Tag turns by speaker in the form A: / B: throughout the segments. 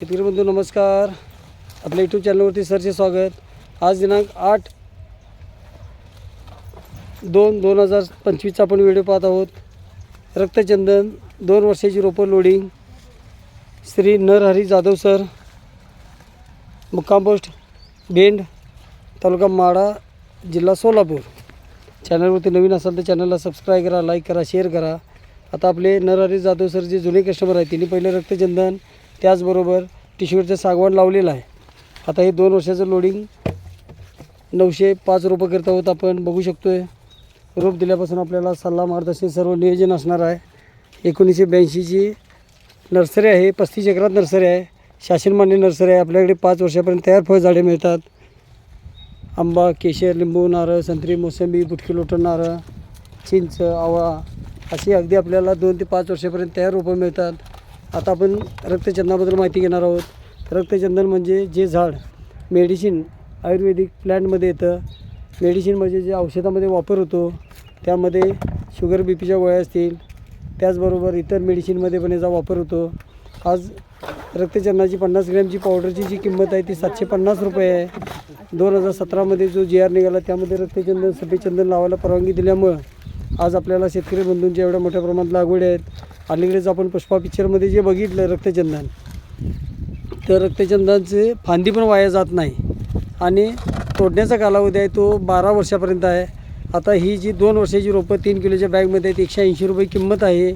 A: शेतकरी बंधू नमस्कार. आपल्या यूट्यूब चॅनलवरती सरचे स्वागत. आज दिनांक आठ दोन दोन हजार पंचवीसचा आपण व्हिडिओ पाहत आहोत. रक्तचंदन दोन वर्षाची रोपं लोडिंग श्री नरहरी जाधव सर मुक्काम पोस्ट तालुका माडा जिल्हा सोलापूर. चॅनलवरती नवीन असाल तर चॅनलला सबस्क्राईब करा लाईक करा शेअर करा. आता आपले नरहरी जाधव सर जे जुने कस्टमर आहेत त्यांनी पहिले रक्तचंदन त्याचबरोबर टिशूवरचं सागवड लावलेलं आहे. आता हे दोन वर्षाचं लोडिंग नऊशे पाच रोपं करता होत आपण बघू शकतो आहे रोप दिल्यापासून आपल्याला सल्ला मार्गदर्शन सर्व नियोजन असणार आहे. एकोणीसशे ब्याऐंशीची नर्सरी आहे पस्तीस एकरात नर्सरी आहे शासनमान्य नर्सरी आहे. आपल्याकडे पाच वर्षापर्यंत तयार फळझाडे मिळतात. आंबा केशर लिंबू नारळ संत्री मोसंबी बुटकी लोटण नारळ चिंच आवळा अशी अगदी आपल्याला दोन ते पाच वर्षापर्यंत तयार रोपं मिळतात. आता आपण रक्तचंदनाबद्दल माहिती घेणार आहोत. रक्तचंदन म्हणजे जे झाड मेडिसिन आयुर्वेदिक प्लॅन्टमध्ये येतं. मेडिसिन म्हणजे जे औषधामध्ये वापर होतो त्यामध्ये शुगर बी पीच्या गोळ्या असतील. त्याचबरोबर इतर मेडिसिनमध्ये पण याचा वापर होतो. आज रक्तचंदनाची पन्नास ग्रॅमची पावडरची जी किंमत आहे ती सातशे पन्नास रुपये आहे. दोन हजार सतरामध्ये जो जी आर निघाला त्यामध्ये रक्तचंदन सफेदचंदन लावायला परवानगी दिल्यामुळं आज आपल्याला शेतकरी बंधूंच्या एवढ्या मोठ्या प्रमाणात लागवड आहेत. अलीकडेच आपण पुष्पा पिक्चरमध्ये जे बघितलं रक्तचंदन तर रक्तचंदनाचे फांदी पण वाया जात नाही आणि तोडण्याचा कालावधी आहे तो बारा वर्षापर्यंत आहे. आता ही जी दोन वर्षाची रोपं तीन किलोच्या बॅगमध्ये आहेत एकशे ऐंशी रुपये किंमत आहे.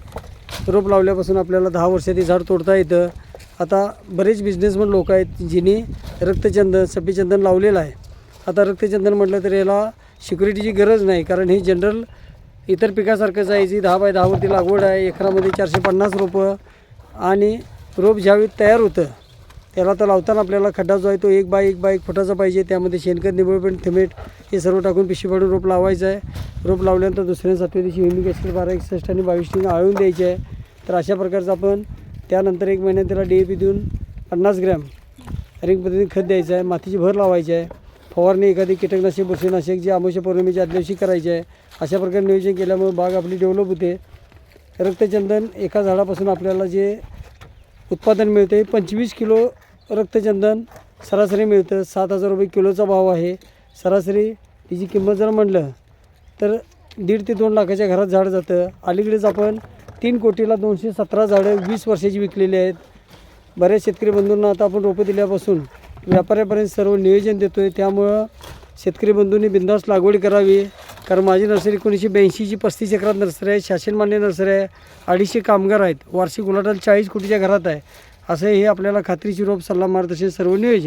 A: रोप लावल्यापासून आपल्याला दहा वर्षात ते झाड तोडता येतं. आता बरेच बिझनेसमन लोक आहेत जिने रक्तचंदन सफेचंदन लावलेलं आहे. आता रक्तचंदन म्हटलं तर याला सिक्युरिटीची गरज नाही कारण ही जनरल इतर पिकासारखंच आहे जी दहा बाय दहावरती लागवड आहे एकरामध्ये चारशे पन्नास रोपं आणि रोप ज्यावेळी तयार होतं त्याला तर लावताना आपल्याला खड्डा जो आहे तो एक बाय एक बाय एक फुटाचा पाहिजे. त्यामध्ये शेणखत निबळपण थिमेट हे सर्व टाकून पिशवी पाडून रोप लावायचं आहे. रोप लावल्यानंतर दुसऱ्या सातव्या दिवशी हिमिक असेल बारा एकसष्ट आणि बावीस टीन आळून द्यायचे आहे. तर अशा प्रकारचं आपण त्यानंतर एक महिन्यात त्याला डी ए पी देऊन पन्नास ग्रॅम रिंग पद्धतीने खत द्यायचं आहे. मातीची भर लावायची आहे. फवारणी एखादी कीटकनाशक बुरशीनाशक जी आमुष्य पौर्णिमेच्या आदल्या दिवशी करायची आहे अशा प्रकारे नियोजन केल्यामुळे बाग आपली डेव्हलप होते. रक्तचंदन एका झाडापासून आपल्याला जे उत्पादन मिळते पंचवीस किलो रक्तचंदन सरासरी मिळतं. सात हजार रुपये किलोचा भाव आहे. सरासरी तिची किंमत जर म्हणलं तर दीड ते दोन लाखाच्या घरात झाड जातं. अलीकडेच आपण तीन कोटीला दोनशे सतरा झाडं वीस वर्षाची विकलेली आहेत. बऱ्याच शेतकरी बंधूंना आता आपण रोपं दिल्यापासून व्यापाऱ्यापर्यंत सर्व नियोजन देतो आहे त्यामुळं शेतकरी बंधूंनी बिंदास लागवड करावी. कारण माझी नर्सरी एकोणीसशे ब्याऐंशीची पस्तीस एकरात नर्सरी आहे शासनमान्य नर्सरी आहे अडीचशे कामगार आहेत वार्षिक उलाटाल चाळीस कोटीच्या घरात आहे. असं हे आपल्याला खात्रीची रोप सल्ला मार्गदर्शन सर्व नियोजन